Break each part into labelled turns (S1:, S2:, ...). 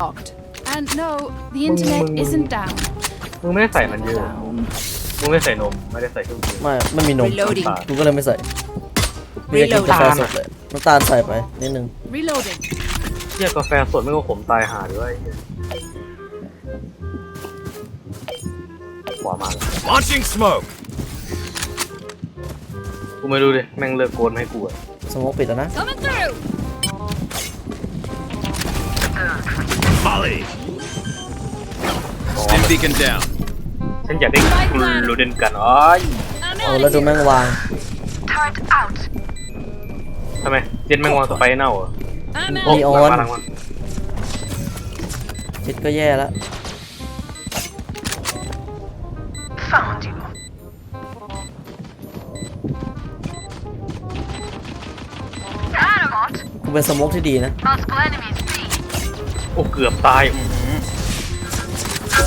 S1: Locked. And no, the internet isn't down.
S2: มึงไม่ได้ใส่มันเยอะ
S1: Down.
S2: มึงไม่ได้ใส่นม ไม่ได้ใส่เครื่องดื่ม
S3: ไม่ไม่มีนม
S4: Reloading
S3: กูก็เลยไม่ใส่มีแต่กินกาแฟสดเลยน้ำตาลใส่ไปนิดนึง
S1: Reloading.
S2: เที่ยกาแฟสดไม่ก็ขมตายหาด้วยไอ้เหี้ยขวามาเลย
S5: Launching smoke.
S2: กูไม่รู้ดิ แม่งเลิกโกนให้กูอะ
S3: สโมกปิดแล้วนะ
S1: Coming through.
S5: Molly. Stim beacon down.
S2: ฉันอยากได้กลูเดนกันอ๋อย
S1: I'm
S3: เออแล้วดูแม่งวาง
S2: ทำไมเย็นแม่งวางสไปเน่าเหรอ
S1: I'm
S2: โอ้
S3: มี
S1: out.
S3: อ
S2: ห
S3: อ
S2: ลัง
S3: น
S2: มาหลังมา
S3: จิตก็แย่แล้วกูเป็นสโมกที่ดีนะ
S2: โอ้เกือบตายอื้อหือ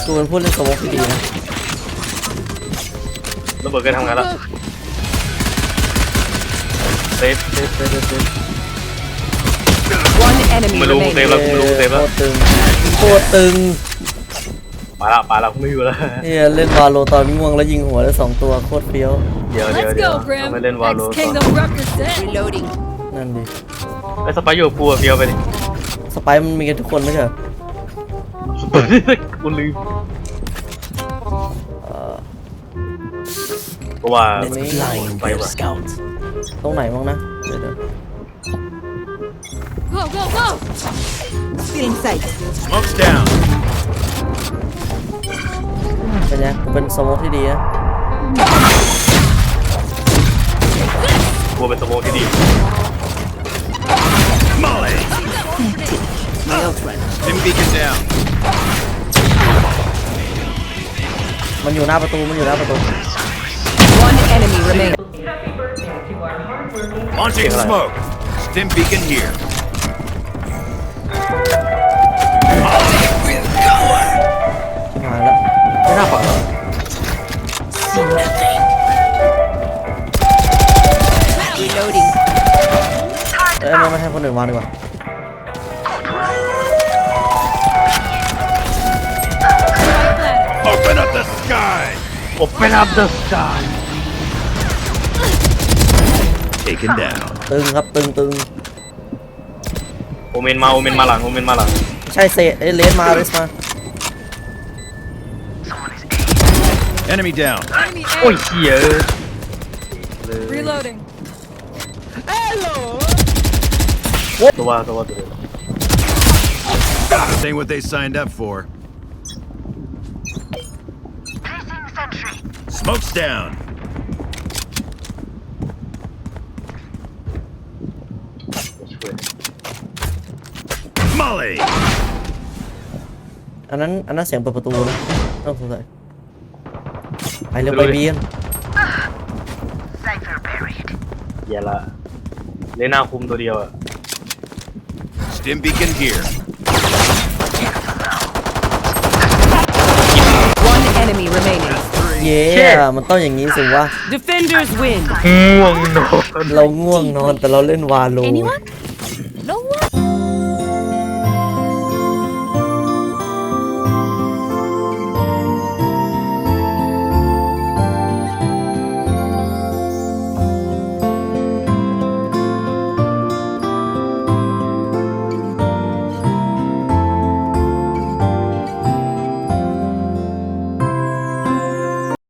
S3: กูนผู้เล่นสโมกที่ดีนะ
S2: ระเบิดกันทำงานแล้วเซฟเซฟเซฟเซฟ
S4: One enemy
S2: ไม่รู้เซฟ
S4: remaining.
S2: แล้วกูไม่รู้มึงเซฟแล้ว
S3: ตรตึงโคตรตึง
S2: มาละมาละไม่อยู่แล้ว
S3: เฮียเล่นวาโลตอนง่วงแล้วยิงหัวได้สองตัวโคตรเฟี้ยว
S2: เดี๋ยวเดี๋ยว
S1: Let's
S2: เดี๋ยว
S1: go, Grim.
S2: ไม่เล่นวาโล
S1: Ex Kingdom represent.
S4: Reloading.
S3: นั่นดิ
S2: ไอ้สไปร์อยู่กับกูอะเดียวไปดิ
S3: สไปร์มันมีกันทุกคนไม่ใช่เหรอ
S2: สไปร์กูลืม
S3: เอ่อ
S2: เพราะว่า
S3: Let's
S2: ไปว่ะ
S3: ตรงไหนบ้างนะเดี๋ยวเดี๋ยว
S1: Go, go, go.
S4: Still in sight.
S5: Smoke's down.
S3: เป็นไงกูเป็นสโมกที่ดีนะ
S2: กูเป็นสโมองที่ดี
S5: Stim beacon down.
S3: มันอยู่หน้าประตู มันอยู่หน้าประตู
S4: One enemy remaining.
S5: Launching
S2: Okay.
S5: smoke. Stim beacon here.
S3: มาแล้ว
S2: ไม่น่าฝังหรอก
S4: Reloading.
S3: เอ้ยไม่ไม่ให้คนอื่นวางดีกว่า
S2: โอเปนอัพเดอะสกาย
S5: Taken down.
S3: ตึงครับตึงตึง
S2: โอเมนมาโอเมนมาหลังโอเมนมาหลัง
S3: ใช่เซเอ้ยเลสมาเลสมา
S5: Enemy down.
S1: Enemy
S2: โอ้ย
S1: A.
S2: เหี้ยเลย
S1: Reloading.
S2: ตัวว่าตัวว่าตัวเดียว
S5: This ain't what they signed up for. Smoke's down.
S2: ช่วย
S5: Molly.
S3: อันนั้นอันนั้นเสียงเปิดประตูนะต้องสงสัยไปเร็วไปเบียน
S2: เหี้ยละเลน่าคุมตัวเดียวอะ
S5: Stim beacon here.
S4: One enemy remaining.
S3: เย้มันต้องอย่างนี้สิวะ
S4: Defenders win.
S2: ง่วงนอน
S3: เราง่วงนอนแต่เราเล่นวาโล